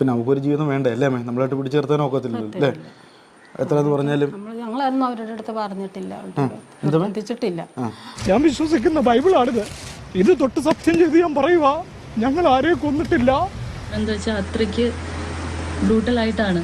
പിന്നെ നമുക്കൊരു ജീവിതം വേണ്ടേ അല്ലേ അമ്മേ? നമ്മളായിട്ട് പിടിച്ചേർത്താൻ ഒക്കത്തില്ലല്ലോ അല്ലേ? എത്ര എന്ന് പറഞ്ഞാലും. നമ്മൾ ഞങ്ങളൊന്നും അവരുടെ അടുത്ത് പറഞ്ഞിട്ടില്ല. നിർബന്ധിച്ചിട്ടില്ല ഞാൻ വിശ്വസിക്കുന്ന ബൈബിളാണിത്. ഇത് തൊട്ട് സത്യം ചെയ്ത് ഞാൻ പറയുക ഞങ്ങൾ ആരെയും കൊന്നിട്ടില്ല. എന്താ വെച്ചാൽ അത്രയ്ക്ക് ബ്രൂട്ടലായിട്ടാണ്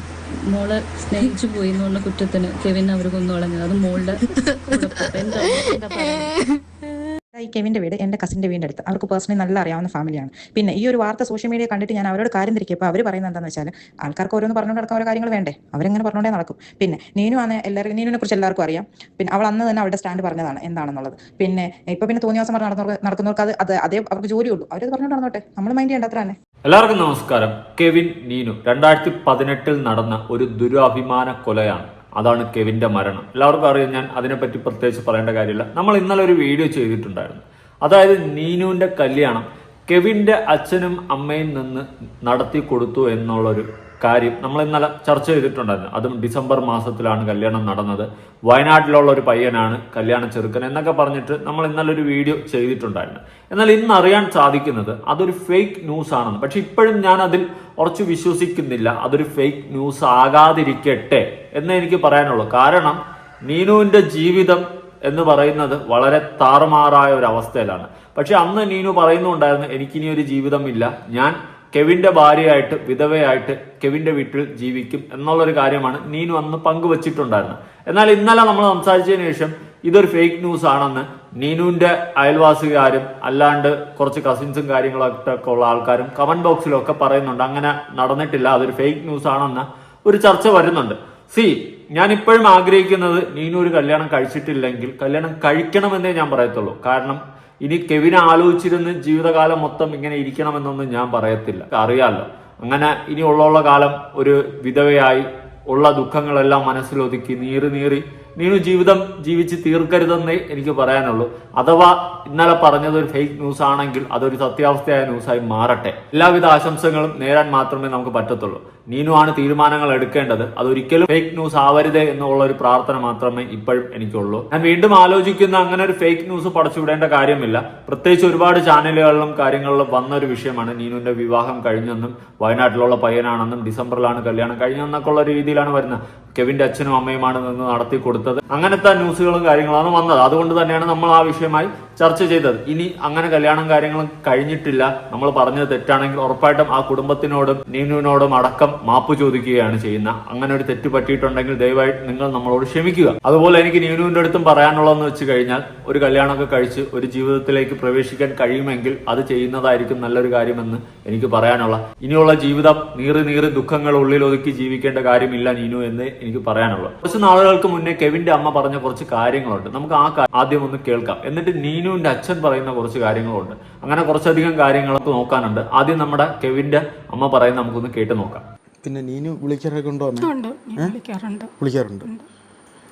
മോളെ സ്നേഹിച്ചു പോയി എന്നുള്ള കുറ്റത്തിന് കെവിൻ അവർ കൊന്നു കളഞ്ഞത് അത് മോളുടെ കുഴപ്പം. എന്താ എന്താ പറയുക ഈ കെവിന്റെ വീട് എന്റെ കസിന്റെ വീടിന്റെ അടുത്ത്. അവർക്ക് പേഴ്സണലി നല്ല അറിയാവുന്ന ഫാമിലിയാണ് പിന്നെ ഈ ഒരു വാർത്ത സോഷ്യൽ മീഡിയ കണ്ടിട്ട് ഞാൻ അവരോട് കാര്യം തിരിക്കിയപ്പോൾ അവർ പറയുന്നത് എന്താണെന്ന് വെച്ചാൽ ആൾക്കാർക്ക് ഓരോന്ന് പറഞ്ഞുകൊണ്ട് നടക്കാൻ ഓരോ കാര്യങ്ങൾ വേണ്ടേ? അവരെങ്ങനെ പറഞ്ഞുകൊണ്ടേ നടക്കും? പിന്നെ നീനു ആണ് എല്ലാവരും നീനുവിനെ കുറിച്ച് എല്ലാവർക്കും അറിയാം. പിന്നെ അവൾ അന്ന് തന്നെ അവരുടെ സ്റ്റാൻഡ് പറഞ്ഞതാണ് എന്താണെന്നുള്ളത്. പിന്നെ ഇപ്പൊ പിന്നെ തോന്നിയ ദിവസം പറഞ്ഞ് നടന്നവർക്ക് നടക്കുന്നവർക്ക് അത് അത് അതേ അവർക്ക് ജോലിയുള്ളൂ. അവരത് പറഞ്ഞുകൊണ്ട് നടന്നോട്ടെ. നമ്മൾ മൈൻഡ് ചെയ്യേണ്ട അത്ര തന്നെ എല്ലാവർക്കും നമസ്കാരം. കെവിൻ നീനു രണ്ടായിരത്തി പതിനെട്ടിൽ നടന്ന ഒരു ദുരഭിമാന കൊലയാണ്. അതാണ് കെവിന്റെ മരണം. എല്ലാവർക്കും അറിയാം ഞാൻ അതിനെപ്പറ്റി പ്രത്യേകിച്ച് പറയേണ്ട കാര്യമില്ല. നമ്മൾ ഇന്നലെ ഒരു വീഡിയോ ചെയ്തിട്ടുണ്ടായിരുന്നു. അതായത് നീനുവിന്റെ കല്യാണം. കെവിന്റെ അച്ഛനും അമ്മയും നിന്ന് നടത്തി കൊടുത്തു എന്നുള്ളൊരു കാര്യം നമ്മൾ ഇന്നലെ ചർച്ച ചെയ്തിട്ടുണ്ടായിരുന്നു. അതും ഡിസംബർ മാസത്തിലാണ് കല്യാണം നടന്നത്. വയനാട്ടിലുള്ള ഒരു പയ്യനാണ് കല്യാണ ചെറുക്കൻ എന്നൊക്കെ പറഞ്ഞിട്ട് നമ്മൾ ഇന്നലെ ഒരു വീഡിയോ ചെയ്തിട്ടുണ്ടായിരുന്നു. എന്നാൽ ഇന്ന് അറിയാൻ സാധിക്കുന്നത് അതൊരു ഫേക്ക് ന്യൂസ് ആണെന്ന്. പക്ഷെ ഇപ്പോഴും ഞാൻ അതിൽ ഉറച്ചു വിശ്വസിക്കുന്നില്ല. അതൊരു ഫേക്ക് ന്യൂസ് ആകാതിരിക്കട്ടെ എന്ന് എനിക്ക് പറയാനുള്ളൂ. കാരണം നീനുവിന്റെ ജീവിതം എന്ന് പറയുന്നത് വളരെ താറുമാറായ ഒരു അവസ്ഥയിലാണ്. പക്ഷെ അന്ന് നീനു പറയുന്നുണ്ടായിരുന്നു എനിക്കിനി ഒരു ജീവിതമില്ല ഞാൻ കെവിന്റെ ഭാര്യയായിട്ട് വിധവയായിട്ട് കെവിന്റെ വീട്ടിൽ ജീവിക്കും എന്നുള്ളൊരു കാര്യമാണ് നീനു അന്ന് പങ്കുവച്ചിട്ടുണ്ടായിരുന്നത്. എന്നാൽ ഇന്നലെ നമ്മൾ സംസാരിച്ചതിന് ശേഷം ഇതൊരു ഫേക്ക് ന്യൂസ് ആണെന്ന് നീനുവിന്റെ അയൽവാസികാരും അല്ലാണ്ട് കുറച്ച് കസിൻസും കാര്യങ്ങളൊക്കെ ഉള്ള ആൾക്കാരും കമന്റ് ബോക്സിലൊക്കെ പറയുന്നുണ്ട്. അങ്ങനെ നടന്നിട്ടില്ല. അതൊരു ഫേക്ക് ന്യൂസ് ആണെന്ന് ഒരു ചർച്ച വരുന്നുണ്ട്. സി ഞാൻ ഇപ്പോഴും ആഗ്രഹിക്കുന്നത് നീനു ഒരു കല്യാണം കഴിച്ചിട്ടില്ലെങ്കിൽ കല്യാണം കഴിക്കണമെന്നേ ഞാൻ പറയത്തുള്ളൂ. കാരണം ഇനി കെവിനെ ആലോചിച്ചിരുന്ന് ജീവിതകാലം മൊത്തം ഇങ്ങനെ ഇരിക്കണമെന്നൊന്നും ഞാൻ പറയത്തില്ല. അറിയാലോ. അങ്ങനെ ഇനി ഉള്ള കാലം ഒരു വിധവയായി ഉള്ള ദുഃഖങ്ങളെല്ലാം മനസ്സിലൊതുക്കി നീറി നീറി നീനു ജീവിതം ജീവിച്ച് തീർക്കരുതെന്നേ എനിക്ക് പറയാനുള്ളൂ. അഥവാ ഇന്നലെ പറഞ്ഞത് ഒരു ഫേക്ക് ന്യൂസ് ആണെങ്കിൽ അതൊരു സത്യാവസ്ഥയായ ന്യൂസായി മാറട്ടെ. എല്ലാവിധ ആശംസകളും നേരാൻ മാത്രമേ നമുക്ക് പറ്റത്തുള്ളൂ. നീനു ആണ് തീരുമാനങ്ങൾ എടുക്കേണ്ടത്. അതൊരിക്കലും ഫേക്ക് ന്യൂസ് ആവരുത് എന്നുള്ള ഒരു പ്രാർത്ഥന മാത്രമേ ഇപ്പോഴും എനിക്കുള്ളൂ. ഞാൻ വീണ്ടും ആലോചിക്കുന്ന അങ്ങനെ ഒരു ഫേക്ക് ന്യൂസ് പടച്ചുവിടേണ്ട കാര്യമില്ല. പ്രത്യേകിച്ച് ഒരുപാട് ചാനലുകളിലും കാര്യങ്ങളിലും വന്ന ഒരു വിഷയമാണ് നീനുവിന്റെ വിവാഹം കഴിഞ്ഞെന്നും വയനാട്ടിലുള്ള പയ്യനാണെന്നും ഡിസംബറിലാണ് കല്യാണം കഴിഞ്ഞെന്നൊക്കെ ഉള്ള രീതിയിലാണ് വരുന്നത്. കെവിന്റെ അച്ഛനും അമ്മയുമാണ് നിന്ന് നടത്തി കൊടുത്തത്. അങ്ങനത്തെ ന്യൂസുകളും കാര്യങ്ങളാണ് വന്നത്. അതുകൊണ്ട് തന്നെയാണ് നമ്മൾ ആ വിഷയമായി ചർച്ച ചെയ്തത്. ഇനി അങ്ങനെ കല്യാണം കാര്യങ്ങളും കഴിഞ്ഞിട്ടില്ല. നമ്മൾ പറഞ്ഞത് തെറ്റാണെങ്കിൽ ഉറപ്പായിട്ടും ആ കുടുംബത്തിനോടും നീനുവിനോടും അടക്കം മാപ്പ് ചോദിക്കുകയാണ് ചെയ്യുന്ന. അങ്ങനെ ഒരു തെറ്റ് പറ്റിയിട്ടുണ്ടെങ്കിൽ ദയവായി നിങ്ങൾ നമ്മളോട് ക്ഷമിക്കുക. അതുപോലെ എനിക്ക് നീനുവിന്റെ അടുത്തും പറയാനുള്ളതെന്ന് വെച്ച് കഴിഞ്ഞാൽ ഒരു കല്യാണമൊക്കെ കഴിച്ച് ഒരു ജീവിതത്തിലേക്ക് പ്രവേശിക്കാൻ കഴിയുമെങ്കിൽ അത് ചെയ്യുന്നതായിരിക്കും നല്ലൊരു കാര്യമെന്ന് എനിക്ക് പറയാനുള്ള. ഇനിയുള്ള ജീവിതം നീറി നീറി ദുഃഖങ്ങൾ ഉള്ളിൽ ഒതുക്കി ജീവിക്കേണ്ട കാര്യമില്ല നീനു എന്ന് എനിക്ക് പറയാനുള്ളത് കുറച്ച് നാളുകൾക്ക് മുന്നേ കെവിന്റെ അമ്മ പറഞ്ഞ കുറച്ച് കാര്യങ്ങളുണ്ട്. നമുക്ക് ആ ആദ്യം ഒന്ന് കേൾക്കാം. എന്നിട്ട് നീനുവിന്റെ അച്ഛൻ പറയുന്ന കുറച്ച് കാര്യങ്ങളുണ്ട്. അങ്ങനെ കുറച്ചധികം കാര്യങ്ങളൊക്കെ നോക്കാനുണ്ട്. ആദ്യം നമ്മുടെ കെവിന്റെ അമ്മ പറയുന്ന നമുക്കൊന്ന് കേട്ട് നോക്കാം. പിന്നെ നീനു വിളിക്കാറൊക്കെ ഉണ്ടോ വിളിക്കാറുണ്ട്. വിളിക്കാറുണ്ട്.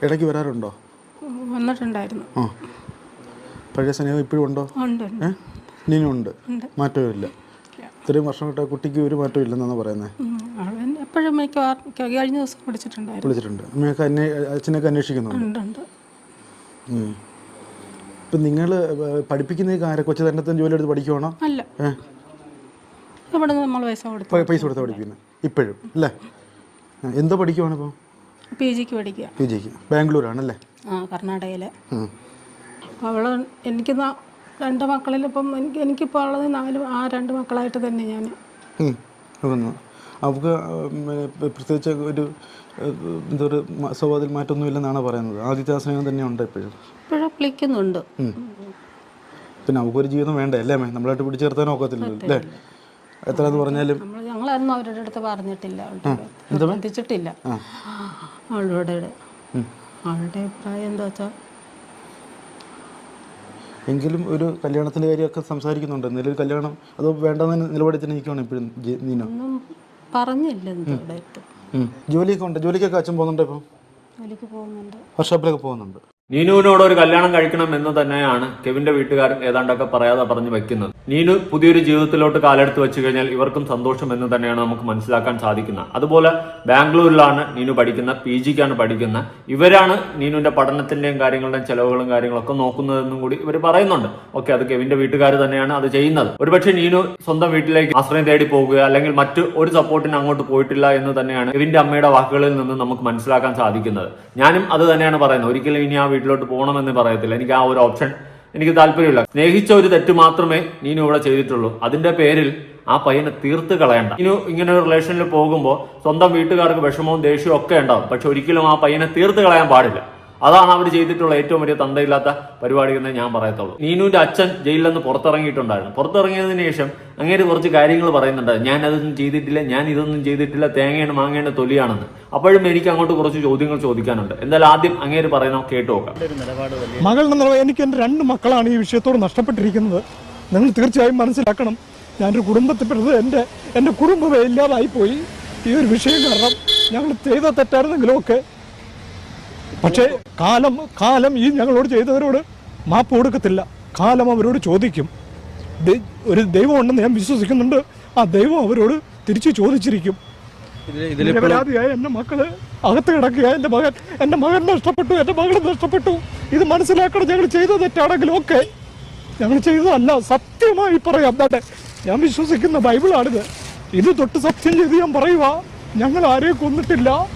ഇടയ്ക്ക് വരാറുണ്ടോ? വന്നിട്ടുണ്ടായിരുന്നു. പഴയ സ്നേഹം ഇപ്പോഴും ഉണ്ടോ? ഉണ്ട് ഉണ്ട്. ഏ? നീനും ഉണ്ട്. മാറ്റമില്ല ഇത്രയും വർഷം കിട്ടാ കുട്ടിക്ക് ഒരു മാറ്റവും ഇല്ലെന്നാണ് പറയുന്നത് മിക്കവാറും കഴിഞ്ഞ ദിവസം വിളിച്ചിട്ടുണ്ടായിരുന്നു. വിളിച്ചിട്ടുണ്ട്. അമ്മയൊക്കെ അന്വേ അച്ഛനൊക്കെ അന്വേഷിക്കുന്നുണ്ട്. ഉണ്ട് ഉണ്ട്. ഉം. ഇപ്പം നിങ്ങൾ പഠിപ്പിക്കുന്ന കൊച്ചു തന്നെ ജോലി എടുത്ത് പഠിക്കുവാണോ? അല്ല. ഏ? ഇവിടെ നിന്ന് നമ്മൾ പൈസ കൊടുത്തു പൈസ കൊടുത്ത് പഠിപ്പിക്കുന്നത് ഇപ്പോഴും. അല്ലേ? ആ, എന്തോ പഠിക്കുവാണ് ഇപ്പോൾ പി ജിക്ക് പഠിക്കുക പി ജിക്ക് ബാംഗ്ലൂരാണല്ലേ ആ കർണാടകയിലെ. ഉം. അവൾ എനിക്ക് ന- രണ്ട് മക്കളിൽ ഇപ്പം എനിക്ക് എനിക്കിപ്പോൾ ഉള്ളത് നാല് ആ രണ്ട് മക്കളായിട്ട് തന്നെ ഞാൻ ഉം. ഏ, പ്രത്യേകിച്ച് ഒരു എന്താ പറയുക സ്വഭാവത്തിൽ മാറ്റമൊന്നും ഇല്ലെന്നാണ് പറയുന്നത്. ആദ്യത്തെ ആ സ്നേഹം തന്നെ ഉണ്ട് ഇപ്പോഴും ഇപ്പോഴും വിളിക്കുന്നുണ്ട് പിന്നെ നമുക്കൊരു ജീവിതം വേണ്ട അല്ലേ? അമ്മേ നമ്മളായിട്ട് പിടിച്ചേർത്താൻ ഒക്കത്തില്ലല്ലോ അല്ലേ? എത്ര എന്ന് പറഞ്ഞാലും ഞങ്ങളൊന്നും അവരുടെ അടുത്ത് പറഞ്ഞിട്ടില്ല. നിർബന്ധിച്ചിട്ടില്ല അവളുടെ അവളുടെ അഭിപ്രായം എന്താ വെച്ചാൽ എങ്കിലും ഒരു കല്യാണത്തിന്റെ കാര്യമൊക്കെ സംസാരിക്കുന്നുണ്ട്. എന്തെങ്കിലും കല്യാണം അത് വേണ്ടെന്ന് നിലപാടിൽ തന്നെ നിൽക്കുകയാണ് ഇപ്പോഴും നീനോ? പറഞ്ഞില്ല. ജോലിയൊക്കെ ഉണ്ട്. ജോലിക്കൊക്കെ അച്ഛൻ പോകുന്നുണ്ട് ഇപ്പം? ജോലിക്ക് പോകുന്നുണ്ട്. വർക്ക്ഷോപ്പിലൊക്കെ പോകുന്നുണ്ട്. നീനുവിനോട് ഒരു കല്യാണം കഴിക്കണം എന്ന് തന്നെയാണ് കെവിന്റെ വീട്ടുകാരും ഏതാണ്ടൊക്കെ പറയാതെ പറഞ്ഞു വെക്കുന്നത്. നീനു പുതിയൊരു ജീവിതത്തിലോട്ട് കാലെടുത്ത് വെച്ചു കഴിഞ്ഞാൽ ഇവർക്കും സന്തോഷം എന്ന് തന്നെയാണ് നമുക്ക് മനസ്സിലാക്കാൻ സാധിക്കുന്നത്. അതുപോലെ ബാംഗ്ലൂരിലാണ് നീനു പഠിക്കുന്ന പി ജിക്കാണ് പഠിക്കുന്നത് ഇവരാണ് നീനുവിന്റെ പഠനത്തിന്റെയും കാര്യങ്ങളുടെയും ചെലവുകളും കാര്യങ്ങളൊക്കെ നോക്കുന്നതെന്നും കൂടി ഇവർ പറയുന്നുണ്ട്. ഓക്കെ അത് കെവിന്റെ വീട്ടുകാർ തന്നെയാണ് അത് ചെയ്യുന്നത്. ഒരുപക്ഷെ നീനു സ്വന്തം വീട്ടിലേക്ക് ആശ്രയം തേടി പോകുക അല്ലെങ്കിൽ മറ്റ് ഒരു സപ്പോർട്ടിന് അങ്ങോട്ട് പോയിട്ടില്ല എന്ന് തന്നെയാണ് കെവിന്റെ അമ്മയുടെ വാക്കുകളിൽ നിന്ന് നമുക്ക് മനസ്സിലാക്കാൻ സാധിക്കുന്നത്. ഞാനും അത് തന്നെയാണ് പറയുന്നത്. ഒരിക്കലും ഇനി ആ വീട്ടിലോട്ട് പോകണമെന്ന് പറയത്തില്ല. എനിക്ക് ആ ഒരു ഓപ്ഷൻ എനിക്ക് താല്പര്യമില്ല. സ്നേഹിച്ച ഒരു തെറ്റ് മാത്രമേ നീനു ഇവിടെ ചെയ്തിട്ടുള്ളൂ. അതിന്റെ പേരിൽ ആ പയ്യനെ തീർത്ത് കളയണ്ട. ഇനി ഇങ്ങനെ ഒരു റിലേഷനിൽ പോകുമ്പോൾ സ്വന്തം വീട്ടുകാർക്ക് വിഷമവും ദേഷ്യവും ഒക്കെ ഉണ്ടാവും. പക്ഷെ ഒരിക്കലും ആ പയ്യനെ തീർത്ത് കളയാൻ പാടില്ല. അതാണ് അവർ ചെയ്തിട്ടുള്ള ഏറ്റവും വലിയ തന്തയില്ലാത്ത പരിപാടി എന്ന് ഞാൻ പറയത്തുള്ളൂ. നീനുവിന്റെ അച്ഛൻ ജയിലിൽ നിന്ന് പുറത്തിറങ്ങിയിട്ടുണ്ടായിരുന്നു. പുറത്തിറങ്ങിയതിനു ശേഷം അങ്ങനെ കുറച്ച് കാര്യങ്ങൾ പറയുന്നുണ്ട് ഞാൻ അതൊന്നും ചെയ്തിട്ടില്ല ഞാൻ ഇതൊന്നും ചെയ്തിട്ടില്ല തേങ്ങയാണ് മാങ്ങയാണ് തൊലിയാണെന്ന്. അപ്പോഴും എനിക്ക് അങ്ങോട്ട് കുറച്ച് ചോദ്യങ്ങൾ ചോദിക്കാനുണ്ട്. എന്തായാലും ആദ്യം അങ്ങേര് പറയുന്ന കേട്ടു നോക്കാം. മകൾ എന്നുള്ള എനിക്ക് എന്റെ രണ്ട് മക്കളാണ് ഈ വിഷയത്തോട് നഷ്ടപ്പെട്ടിരിക്കുന്നത്. നിങ്ങൾ തീർച്ചയായും മനസ്സിലാക്കണം ഞാനൊരു കുടുംബത്തിൽപ്പെട്ടത് എന്റെ എന്റെ കുടുംബമേ ഇല്ലാതായി പോയി ഈ ഒരു വിഷയം കാരണം ഞങ്ങൾ ചെയ്ത തെറ്റായിരുന്നെങ്കിലും ഒക്കെ പക്ഷേ കാലം കാലം ഈ ഞങ്ങളോട് ചെയ്തവരോട് മാപ്പ് കൊടുക്കത്തില്ല. കാലം അവരോട് ചോദിക്കും. ഒരു ദൈവമുണ്ടെന്ന് ഞാൻ വിശ്വസിക്കുന്നുണ്ട്. ആ ദൈവം അവരോട് തിരിച്ചു ചോദിച്ചിരിക്കും. നിരപരാധിയായ എന്റെ മക്കൾ അകത്ത് കിടക്കുക എന്റെ മകൻ എന്റെ മകൻ നഷ്ടപ്പെട്ടു എന്റെ മകൾ നഷ്ടപ്പെട്ടു. ഇത് മനസ്സിലാക്കണം. ഞങ്ങൾ ചെയ്ത തെറ്റാണെങ്കിലും ഒക്കെ ഞങ്ങൾ ചെയ്തതല്ല. സത്യമായി പറയാം. അതെ ഞാൻ വിശ്വസിക്കുന്ന ബൈബിളാണിത്. ഇത് തൊട്ട് സത്യം ചെയ്ത് ഞാൻ പറയുക ഞങ്ങൾ ആരെയും കൊന്നിട്ടില്ല.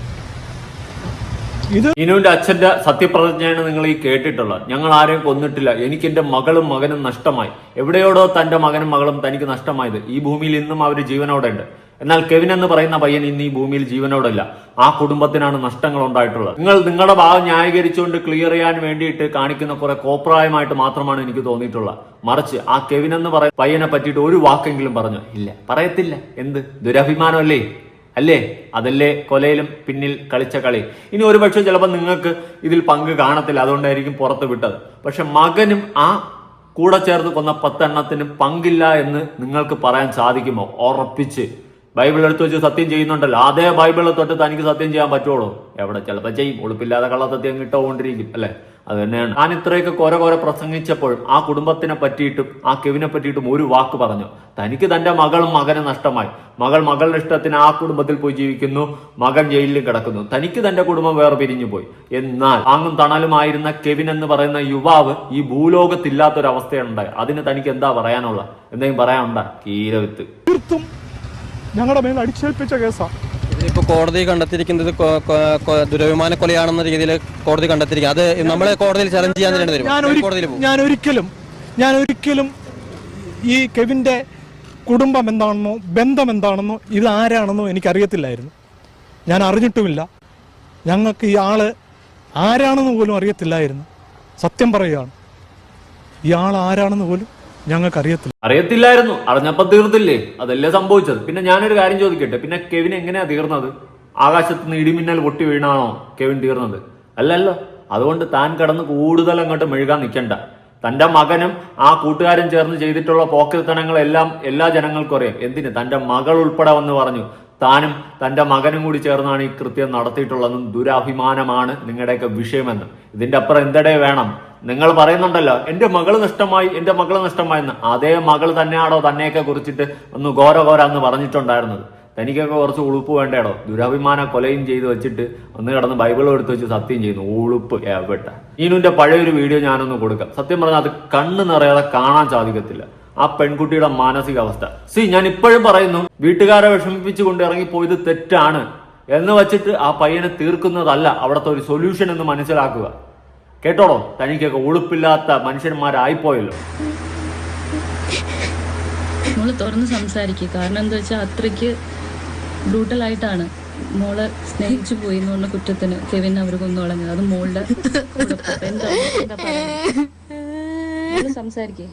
ഇത് ഇനുവിന്റെ അച്ഛന്റെ സത്യപ്രതിജ്ഞയാണ് നിങ്ങൾ ഈ കേട്ടിട്ടുള്ളത്. ഞങ്ങൾ ആരെയും കൊന്നിട്ടില്ല. എനിക്ക് എന്റെ മകളും മകനും നഷ്ടമായി. എവിടെയോടോ തന്റെ മകനും മകളും തനിക്ക് നഷ്ടമായത്. ഈ ഭൂമിയിൽ ഇന്നും അവർ ജീവനോടെ ഉണ്ട് എന്നാൽ കെവിൻ എന്ന് പറയുന്ന പയ്യൻ ഇന്ന് ഈ ഭൂമിയിൽ ജീവനോടല്ല. ആ കുടുംബത്തിനാണ് നഷ്ടങ്ങൾ ഉണ്ടായിട്ടുള്ളത്. നിങ്ങൾ നിങ്ങളുടെ ഭാഗം ന്യായീകരിച്ചുകൊണ്ട് ക്ലിയർ ചെയ്യാൻ വേണ്ടിയിട്ട് കാണിക്കുന്ന കുറെ കോപ്രായമായിട്ട് മാത്രമാണ് എനിക്ക് തോന്നിയിട്ടുള്ളത്. മറിച്ച് ആ കെവിൻ എന്ന് പറയുന്ന പയ്യനെ പറ്റിയിട്ട് ഒരു വാക്കെങ്കിലും പറഞ്ഞു? ഇല്ല. പറയത്തില്ല. എന്ത്? ദുരഭിമാനമല്ലേ? അല്ലേ? അതല്ലേ കൊലയിലും പിന്നിൽ കളിച്ച കളി. ഇനി ഒരുപക്ഷെ ചിലപ്പോൾ നിങ്ങൾക്ക് ഇതിൽ പങ്ക് കാണത്തില്ല. അതുകൊണ്ടായിരിക്കും പുറത്ത് വിട്ടത്. പക്ഷെ മകനും ആ കൂടെ ചേർന്ന് കൊന്ന പത്തെണ്ണത്തിന് പങ്കില്ല എന്ന് നിങ്ങൾക്ക് പറയാൻ സാധിക്കുമോ? ഉറപ്പിച്ച്. ബൈബിൾ എടുത്ത് വെച്ച് സത്യം ചെയ്യുന്നുണ്ടല്ലോ. അതേ ബൈബിളിൽ തൊട്ട് തനിക്ക് സത്യം ചെയ്യാൻ പറ്റുള്ളൂ. എവിടെ ചിലപ്പോൾ ചെയ്യും? ഒളിപ്പില്ലാതെ കള്ളസത്യം കിട്ടുകൊണ്ടിരിക്കും. അല്ലേ? അത് തന്നെയാണ് ഞാൻ ഇത്രയൊക്കെ കുറെ കുറെ പ്രസംഗിച്ചപ്പോൾ ആ കുടുംബത്തിനെ പറ്റിയിട്ടും ആ കെവിനെ പറ്റിയിട്ടും ഒരു വാക്ക് പറഞ്ഞു. തനിക്ക് തന്റെ മകളും മകനെ നഷ്ടമായി. മകൾ മകളുടെ ഇഷ്ടത്തിന് ആ കുടുംബത്തിൽ പോയി ജീവിക്കുന്നു. മകൻ ജയിലിൽ കിടക്കുന്നു. തനിക്ക് തന്റെ കുടുംബം വേറെ പിരിഞ്ഞു പോയി. എന്നാൽ ആങ്ങും തണലുമായിരുന്ന കെവിൻ എന്ന് പറയുന്ന യുവാവ് ഈ ഭൂലോകത്തില്ലാത്തൊരവസ്ഥയുണ്ടായി അതിന് തനിക്ക് എന്താ പറയാനുള്ള എന്തെങ്കിലും പറയാനുണ്ടാ? കീരവിത്ത്. തീർത്തും ഞങ്ങളുടെ മേൽ അടിച്ചേൽപ്പിച്ച കേസാണ് ഇതിപ്പോ കോടതി കണ്ടെത്തിയിരിക്കുന്നത് ദുരഭിമാന കൊലയാണെന്ന രീതിയിൽ കോടതി കണ്ടെത്തിയിരിക്കുക. അത് നമ്മളെ കോടതിയിൽ ചലഞ്ച് ചെയ്യാൻ തന്നെ വരും ഞാൻ കോടതിയിൽ പോകും. ഞാൻ ഒരിക്കലും ഞാൻ ഒരിക്കലും ഈ കെവിന്റെ കുടുംബം എന്താണെന്നോ ബന്ധം എന്താണെന്നോ ഇത് ആരാണെന്നോ എനിക്കറിയത്തില്ലായിരുന്നു. ഞാൻ അറിഞ്ഞിട്ടുമില്ല. ഞങ്ങൾക്ക് ഈ ആൾ ആരാണെന്ന് പോലും അറിയത്തില്ലായിരുന്നു. സത്യം പറയുകയാണ്. ഇയാൾ ആൾ ആരാണെന്ന് പോലും ഞങ്ങൾക്ക് അറിയത്തില്ല അറിയത്തില്ലായിരുന്നു. അറിഞ്ഞപ്പോ തീർത്തില്ലേ അതല്ലേ സംഭവിച്ചത്. പിന്നെ ഞാനൊരു കാര്യം ചോദിക്കട്ടെ? പിന്നെ കെവിൻ എങ്ങനെയാ തീർന്നത്? ആകാശത്ത് നിന്ന് ഇടിമിന്നൽ പൊട്ടി വീണാണോ കെവിൻ തീർന്നത്? അല്ലല്ലോ. അതുകൊണ്ട് താൻ കടന്ന് കൂടുതൽ അങ്ങോട്ട് മെഴുകാൻ നിൽക്കണ്ട. തന്റെ മകനും ആ കൂട്ടുകാരും ചേർന്ന് ചെയ്തിട്ടുള്ള പോക്കിരിത്തനങ്ങളെല്ലാം എല്ലാ ജനങ്ങൾക്കും അറിയാം. എന്തിന്? തന്റെ മകൾ ഉൾപ്പെടെ വന്ന് പറഞ്ഞു. താനും തന്റെ മകനും കൂടി ചേർന്നാണ് ഈ കൃത്യം നടത്തിയിട്ടുള്ളതെന്നും ദുരാഭിമാനമാണ് നിങ്ങളുടെയൊക്കെ വിഷയമെന്ന്. ഇതിന്റെ അപ്പുറം എന്തടേ വേണം? നിങ്ങൾ പറയുന്നുണ്ടല്ലോ എന്റെ മകൾ നഷ്ടമായി എന്റെ മകൾ നഷ്ടമായി എന്ന് അതേ മകൾ തന്നെയാണോ തന്നെയൊക്കെ കുറിച്ചിട്ട് ഒന്ന് ഘോര ഘോര എന്ന് പറഞ്ഞിട്ടുണ്ടായിരുന്നത്. തനിക്കൊക്കെ കുറച്ച് ഉളുപ്പ് വേണ്ടേടോ? ദുരഭിമാന കൊലയും ചെയ്ത് വെച്ചിട്ട് ഒന്ന് കിടന്ന് ബൈബിളും എടുത്ത് വെച്ച് സത്യം ചെയ്യുന്നു. ഉളുപ്പ് എവിടെ? ഈനുവിന്റെ പഴയൊരു വീഡിയോ ഞാനൊന്ന് കൊടുക്കാം. സത്യം പറഞ്ഞാൽ അത് കണ്ണ് നിറയാതെ കാണാൻ സാധിക്കത്തില്ല. ആ പെൺകുട്ടിയുടെ മാനസികാവസ്ഥ. സി ഞാൻ ഇപ്പോഴും പറയുന്നു വീട്ടുകാരെ വിഷമിപ്പിച്ചു കൊണ്ട് ഇറങ്ങിപ്പോയത് തെറ്റാണ്. എന്ന് വെച്ചിട്ട് ആ പയ്യനെ തീർക്കുന്നതല്ല അവിടുത്തെ ഒരു സൊല്യൂഷൻ എന്ന് മനസ്സിലാക്കുക. കേട്ടോടോ തനിക്കൊക്കെ ഉളുപ്പില്ലാത്ത മനുഷ്യന്മാരായിപ്പോയല്ലോ. മോൾ തുറന്ന് സംസാരിക്കുക കാരണം എന്താ വെച്ചാൽ അത്രയ്ക്ക് ബ്രൂട്ടലായിട്ടാണ് മോളെ സ്നേഹിച്ചു പോയി എന്ന് പറഞ്ഞ കുറ്റത്തിന് കെവിൻ അവർ കൊന്നു കളഞ്ഞത്. അത് മോളുടെ സംസാരിക്കേ.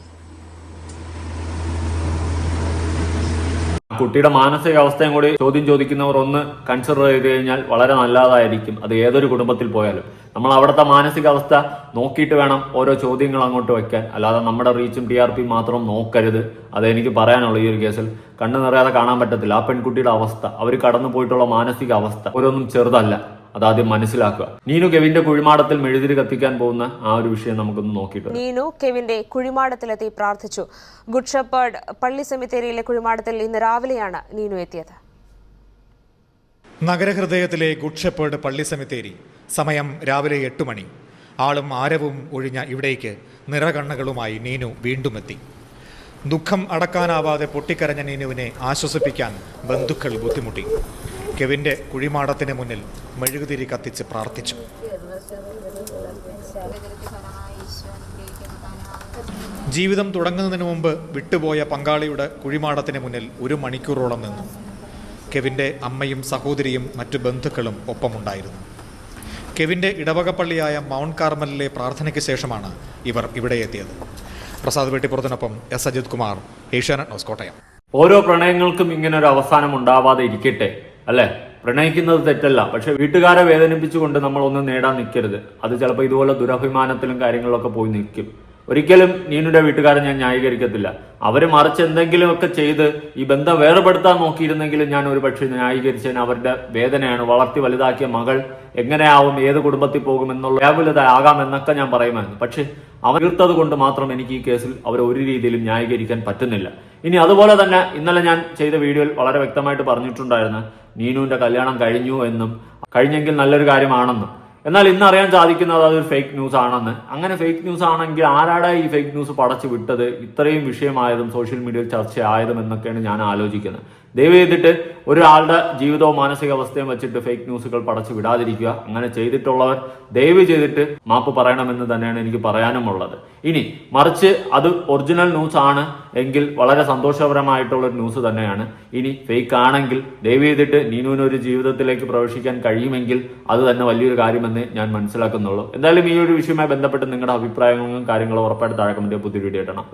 കുട്ടിയുടെ മാനസികാവസ്ഥയും കൂടി ചോദ്യം ചോദിക്കുന്നവർ ഒന്ന് കൺസിഡർ ചെയ്ത് കഴിഞ്ഞാൽ വളരെ നല്ലതായിരിക്കും. അത് ഏതൊരു കുടുംബത്തിൽ പോയാലും. നമ്മൾ അവിടുത്തെ മാനസികാവസ്ഥ നോക്കിയിട്ട് വേണം ഓരോ ചോദ്യങ്ങൾ അങ്ങോട്ട് വയ്ക്കാൻ അല്ലാതെ നമ്മുടെ റീച്ചും ടി ആർ പി മാത്രം നോക്കരുത്. അതെനിക്ക് പറയാനുള്ളൂ ഈ ഒരു കേസിൽ. കണ്ണു നിറയാതെ കാണാൻ പറ്റത്തില്ല. ആ പെൺകുട്ടിയുടെ അവസ്ഥ അവർ കടന്നു പോയിട്ടുള്ള മാനസിക അവസ്ഥ ഓരോന്നും ചെറുതല്ല. അതാദ്യം മനസ്സിലാക്കുക. നീനു കെവിന്റെ കുഴിമാടത്തിൽ മെഴുതിരി കത്തിക്കാൻ പോകുന്ന ആ ഒരു വിഷയം നമുക്കൊന്ന് നോക്കിയിട്ട് നീനു കെവിന്റെ കുഴിമാടത്തിലെത്തി പ്രാർത്ഥിച്ചു. ഗുഡ് ഷെപ്പേർഡ് പള്ളി സെമിത്തേരിയിലെ കുഴിമാടത്തിൽ ഇന്ന് രാവിലെയാണ് നീനു എത്തിയത്. നഗരഹൃദയത്തിലെ ഗുഡ് ഷെപ്പേർഡ് പള്ളി സെമിത്തേരി സമയം രാവിലെ എട്ട് മണി. ആളും ആരവും ഒഴിഞ്ഞ ഇവിടേക്ക് നിറകണ്ണകളുമായി നീനു വീണ്ടും എത്തി. ദുഃഖം അടക്കാനാവാതെ പൊട്ടിക്കരഞ്ഞ നീനുവിനെ ആശ്വസിപ്പിക്കാൻ ബന്ധുക്കൾ ബുദ്ധിമുട്ടി. കെവിന്റെ കുഴിമാടത്തിന് മുന്നിൽ മെഴുകുതിരി കത്തിച്ച് പ്രാർത്ഥിച്ചു. ജീവിതം തുടങ്ങുന്നതിന് മുമ്പ് വിട്ടുപോയ പങ്കാളിയുടെ കുഴിമാടത്തിന് മുന്നിൽ ഒരു മണിക്കൂറോളം നിന്നു. കെവിന്റെ അമ്മയും സഹോദരിയും മറ്റു ബന്ധുക്കളും ഒപ്പമുണ്ടായിരുന്നു. കെവിന്റെ ഇടവകപ്പള്ളിയായ മൗണ്ട് കാർമലിലെ പ്രാർത്ഥനയ്ക്ക് ശേഷമാണ് ഇവർ ഇവിടെ എത്തിയത്. പ്രസാദ് വെട്ടിപ്പുറത്തിനൊപ്പം എസ്. അജിത് കുമാർ ഏഷ്യാനെറ്റ് ന്യൂസ് കോട്ടയം. ഓരോ പ്രണയങ്ങൾക്കും ഇങ്ങനെ ഒരു അവസാനം ഉണ്ടാവാതെ ഇരിക്കട്ടെ. അല്ലെ? പ്രണയിക്കുന്നത് തെറ്റല്ല. പക്ഷെ വീട്ടുകാരെ വേദനിപ്പിച്ചുകൊണ്ട് നമ്മൾ ഒന്നും നേടാൻ നിൽക്കരുത്. അത് ചിലപ്പോൾ ഇതുപോലെ ദുരഭിമാനത്തിലും കാര്യങ്ങളിലൊക്കെ പോയി നിൽക്കും. ഒരിക്കലും നീനുടെ വീട്ടുകാരെ ഞാൻ ന്യായീകരിക്കത്തില്ല. അവർ മറിച്ച് എന്തെങ്കിലുമൊക്കെ ചെയ്ത് ഈ ബന്ധം വേർപെടുത്താൻ നോക്കിയിരുന്നെങ്കിലും ഞാൻ ഒരു പക്ഷേ ന്യായീകരിച്ചതിന് അവരുടെ വേദനയാണ് വളർത്തി വലുതാക്കിയ മകൾ എങ്ങനെയാവും ഏത് കുടുംബത്തിൽ പോകും എന്നുള്ള വ്യാകുലത ആകാം എന്നൊക്കെ ഞാൻ പറയുമായിരുന്നു. പക്ഷെ അവർ തീർത്തത് കൊണ്ട് മാത്രം എനിക്ക് ഈ കേസിൽ അവരെ ഒരു രീതിയിലും ന്യായീകരിക്കാൻ പറ്റുന്നില്ല. ഇനി അതുപോലെ തന്നെ ഇന്നലെ ഞാൻ ചെയ്ത വീഡിയോയിൽ വളരെ വ്യക്തമായിട്ട് പറഞ്ഞിട്ടുണ്ടായിരുന്നു നീനുവിന്റെ കല്യാണം കഴിഞ്ഞു എന്നും കഴിഞ്ഞെങ്കിൽ നല്ലൊരു കാര്യമാണെന്നും. എന്നാൽ ഇന്ന് അറിയാൻ സാധിക്കുന്നത് അതൊരു ഫേക്ക് ന്യൂസ് ആണെന്ന്. അങ്ങനെ ഫേക്ക് ന്യൂസ് ആണെങ്കിൽ ആരാടാ ഈ ഫേക്ക് ന്യൂസ് പടച്ചു വിട്ടത്? ഇത്രയും വിഷയമായതും സോഷ്യൽ മീഡിയയിൽ ചർച്ചയായതും എന്നൊക്കെയാണ് ഞാൻ ആലോചിക്കുന്നത്. ദയവ് ചെയ്തിട്ട് ഒരാളുടെ ജീവിതവും മാനസികാവസ്ഥയും വെച്ചിട്ട് ഫേക്ക് ന്യൂസുകൾ പടച്ചു വിടാതിരിക്കുക. അങ്ങനെ ചെയ്തിട്ടുള്ളവർ ദയവ് ചെയ്തിട്ട് മാപ്പ് പറയണമെന്ന് തന്നെയാണ് എനിക്ക് പറയാനുമുള്ളത്. ഇനി മറിച്ച് അത് ഒറിജിനൽ ന്യൂസ് ആണ് എങ്കിൽ വളരെ സന്തോഷപരമായിട്ടുള്ള ഒരു ന്യൂസ് തന്നെയാണ്. ഇനി ഫേക്ക് ആണെങ്കിൽ ദയവ് ചെയ്തിട്ട് നീനുവിന് ഒരു ജീവിതത്തിലേക്ക് പ്രവേശിക്കാൻ കഴിയുമെങ്കിൽ അത് തന്നെ വലിയൊരു കാര്യമെന്ന് ഞാൻ മനസ്സിലാക്കുന്നുള്ളൂ. എന്തായാലും ഈ ഒരു വിഷയവുമായി ബന്ധപ്പെട്ട് നിങ്ങളുടെ അഭിപ്രായങ്ങളും കാര്യങ്ങളും ഉറപ്പായിട്ട് താഴെ കമന്റ് പുതിയ വീഡിയോ ഇടണം.